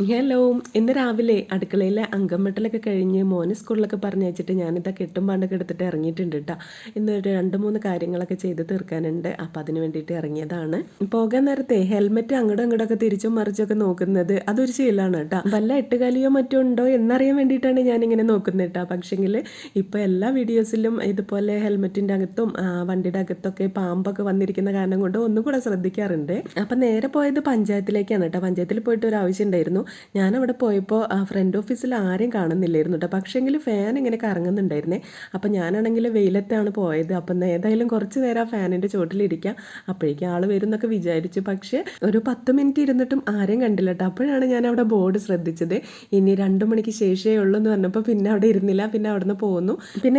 Hello ഇന്ന് രാവിലെ അടുക്കളയിലെ അങ്കംമെട്ടലൊക്കെ കഴിഞ്ഞ് മോനെ സ്കൂളിലൊക്കെ പറഞ്ഞു വെച്ചിട്ട് ഞാനിതാ കെട്ടും പാണ്ടൊക്കെ എടുത്തിട്ട് ഇറങ്ങിയിട്ടുണ്ട് കേട്ടോ ഇന്ന് ഒരു രണ്ട് മൂന്ന് കാര്യങ്ങളൊക്കെ ചെയ്ത് തീർക്കാനുണ്ട്. അപ്പം അതിന് വേണ്ടിയിട്ട് ഇറങ്ങിയതാണ്. പോകാൻ നേരത്തെ ഹെൽമെറ്റ് അങ്ങോട്ടും ഇങ്ങോട്ടൊക്കെ തിരിച്ചും മറിച്ചൊക്കെ നോക്കുന്നത് അതൊരു ശീലമാണ് കേട്ടോ വല്ല എട്ടുകാലിയോ മറ്റോ ഉണ്ടോ എന്നറിയാൻ വേണ്ടിയിട്ടാണ് ഞാനിങ്ങനെ നോക്കുന്നത് കേട്ടോ പക്ഷേങ്കിൽ ഇപ്പോൾ എല്ലാ വീഡിയോസിലും ഇതുപോലെ ഹെൽമെറ്റിന്റെ അകത്തും വണ്ടിയുടെ അകത്തൊക്കെ പാമ്പൊക്കെ വന്നിരിക്കുന്ന കാരണം കൊണ്ട് ഒന്നും കൂടെ ശ്രദ്ധിക്കാറുണ്ട്. അപ്പം നേരെ പോയത് പഞ്ചായത്തിലേക്കാണ് കേട്ടോ പഞ്ചായത്തിൽ പോയിട്ട് ഒരു ആവശ്യം ഉണ്ടായിരുന്നു. ഞാനവിടെ പോയപ്പോൾ ഫ്രണ്ട് ഓഫീസിൽ ആരെയും കാണുന്നില്ലായിരുന്നു കേട്ടോ പക്ഷേങ്കിൽ ഫാൻ ഇങ്ങനെ കറങ്ങുന്നുണ്ടായിരുന്നേ. അപ്പം ഞാനാണെങ്കിൽ വെയിലത്താണ് പോയത്. അപ്പം ഏതായാലും കുറച്ച് നേരം ആ ഫാനിന്റെ ചോട്ടിലിരിക്കാം അപ്പോഴേക്കും ആൾ വരും എന്നൊക്കെ വിചാരിച്ചു. പക്ഷേ ഒരു പത്ത് മിനിറ്റ് ഇരുന്നിട്ടും ആരെയും കണ്ടില്ല കേട്ടോ അപ്പോഴാണ് ഞാൻ അവിടെ ബോർഡ് ശ്രദ്ധിച്ചത്. ഇനി രണ്ട് മണിക്ക് ശേഷമേ ഉള്ളൂ എന്ന് പറഞ്ഞപ്പോൾ പിന്നെ അവിടെ ഇരുന്നില്ല. പിന്നെ അവിടെ നിന്ന് പോന്നു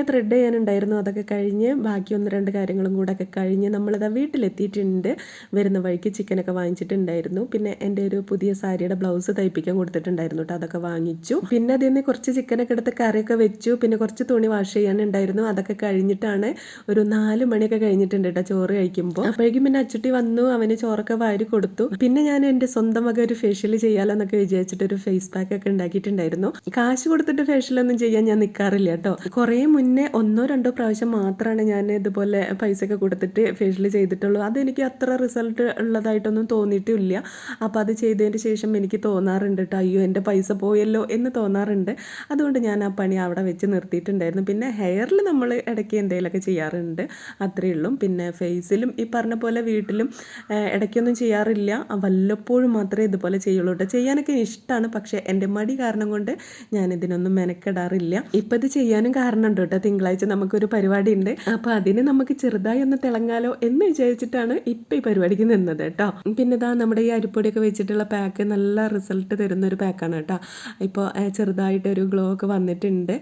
ത്രെഡ് ചെയ്യാനുണ്ടായിരുന്നു. അതൊക്കെ കഴിഞ്ഞ് ബാക്കി ഒന്ന് രണ്ട് കാര്യങ്ങളും കൂടെ ഒക്കെ കഴിഞ്ഞ് നമ്മളിതാ വീട്ടിലെത്തിയിട്ടുണ്ട്. വരുന്ന വഴിക്ക് ചിക്കനൊക്കെ വാങ്ങിച്ചിട്ടുണ്ടായിരുന്നു. പിന്നെ എന്റെ ഒരു പുതിയ സാരിയുടെ ബ്ലൗസ് തയ്പ്പിക്കാൻ കൊടുത്തിട്ടുണ്ടായിരുന്നു കേട്ടോ അതൊക്കെ വാങ്ങിച്ചു. പിന്നെ അതിൽ നിന്ന് കുറച്ച് ചിക്കനൊക്കെ എടുത്ത് കറിയൊക്കെ വെച്ചു. പിന്നെ കുറച്ച് തുണി വാഷ് ചെയ്യാനുണ്ടായിരുന്നു. അതൊക്കെ കഴിഞ്ഞിട്ടാണ് ഒരു നാല് മണിയൊക്കെ കഴിഞ്ഞിട്ടുണ്ട് കേട്ടോ ചോറ് കഴിക്കുമ്പോൾ അപ്പോഴേക്കും പിന്നെ അച്ചുട്ടി വന്നു. അവന് ചോറൊക്കെ വാരി കൊടുത്തു. പിന്നെ ഞാൻ എന്റെ സ്വന്തം വക ഒരു ഫേഷ്യൽ ചെയ്യാലോ എന്നൊക്കെ വിചാരിച്ചിട്ട് ഒരു ഫേസ് പാക്ക് ഒക്കെ ഉണ്ടാക്കിയിട്ടുണ്ടായിരുന്നു. കാശ് കൊടുത്തിട്ട് ഫേഷ്യൽ ഒന്നും ചെയ്യാൻ ഞാൻ നിൽക്കാറില്ല കേട്ടോ കുറേ മുന്നേ ഒന്നോ രണ്ടോ പ്രാവശ്യം മാത്രമാണ് ഞാൻ ഇതുപോലെ പൈസ ഒക്കെ കൊടുത്തിട്ട് ഫേഷ്യൽ ചെയ്തിട്ടുള്ളൂ. അതെനിക്ക് അത്ര റിസൾട്ട് ഉള്ളതായിട്ടൊന്നും തോന്നിയിട്ടില്ല. അപ്പോൾ അത് ചെയ്തതിന് ശേഷം എനിക്ക് തോന്നാറുണ്ട് കേട്ടോ അയ്യോ എന്റെ പൈസ പോയല്ലോ എന്ന് തോന്നാറുണ്ട്. അതുകൊണ്ട് ഞാൻ ആ പണി അവിടെ വെച്ച് നിർത്തിയിട്ടുണ്ടായിരുന്നു. പിന്നെ ഹെയറിൽ നമ്മൾ ഇടയ്ക്ക് എന്തെങ്കിലുമൊക്കെ ചെയ്യാറുണ്ട്. അത്രയേ ഉള്ളൂ. പിന്നെ ഫേസിലും ഈ പറഞ്ഞ പോലെ വീട്ടിലും ഇടയ്ക്കൊന്നും ചെയ്യാറില്ല. വല്ലപ്പോഴും മാത്രമേ ഇതുപോലെ ചെയ്യുള്ളൂ കേട്ടോ ചെയ്യാനൊക്കെ ഇഷ്ടമാണ് പക്ഷേ എന്റെ മടി കാരണം കൊണ്ട് ഞാൻ ഇതിനൊന്നും മെനക്കെടാറില്ല. ഇപ്പം ഇത് ചെയ്യാനും കാരണമുണ്ട് കേട്ടോ തിങ്കളാഴ്ച നമുക്കൊരു പരിപാടി ഉണ്ട് അപ്പോൾ അതിന് നമുക്ക് ചെറുതായി ഒന്ന് തിളങ്ങാലോ എന്ന് വിചാരിച്ചിട്ടാണ് ഇപ്പം ഈ പരിപാടിക്ക് നിന്നത് കേട്ടോ പിന്നെ ഇതാ നമ്മുടെ ഈ അരിപ്പൊടിയൊക്കെ വെച്ചിട്ടുള്ള പാക്ക് നല്ല റിസൾട്ട് തരുന്ന ഒരു പാക്കാണ് കേട്ടോ. ഇപ്പോൾ ചെറുതായിട്ട് ഒരു ഗ്ലോ ഒക്കെ വന്നിട്ടുണ്ട്.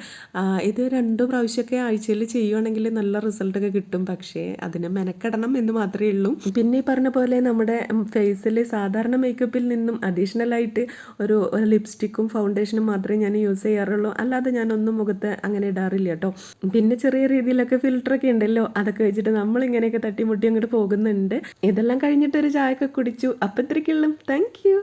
ഇത് രണ്ട് പ്രാവശ്യമൊക്കെ ആഴ്ചയിൽ ചെയ്യുവാണെങ്കിൽ നല്ല റിസൾട്ടൊക്കെ കിട്ടും. പക്ഷേ അതിനെ മെനക്കെടണം എന്ന് മാത്രമേ ഉള്ളൂ. പിന്നെ ഈ പറഞ്ഞ പോലെ നമ്മുടെ ഫേസിൽ സാധാരണ മേക്കപ്പിൽ നിന്നും അഡീഷണലായിട്ട് ഒരു ലിപ്സ്റ്റിക്കും ഫൗണ്ടേഷനും മാത്രമേ ഞാൻ യൂസ് ചെയ്യാറുള്ളൂ. അല്ലാതെ ഞാനൊന്നും മുഖത്ത് അങ്ങനെ ഇടാറില്ല കേട്ടോ. പിന്നെ ചെറിയ രീതിയിലൊക്കെ ഫിൽറ്ററൊക്കെ ഉണ്ടല്ലോ. അതൊക്കെ വെച്ചിട്ട് നമ്മളിങ്ങനെയൊക്കെ തട്ടിമുട്ടി അങ്ങോട്ട് പോകുന്നുണ്ട്. ഇതെല്ലാം കഴിഞ്ഞിട്ട് ഒരു ചായ ഒക്കെ കുടിച്ചു. അപ്പം ഇത്രയ്ക്കുള്ളൂ. Thank you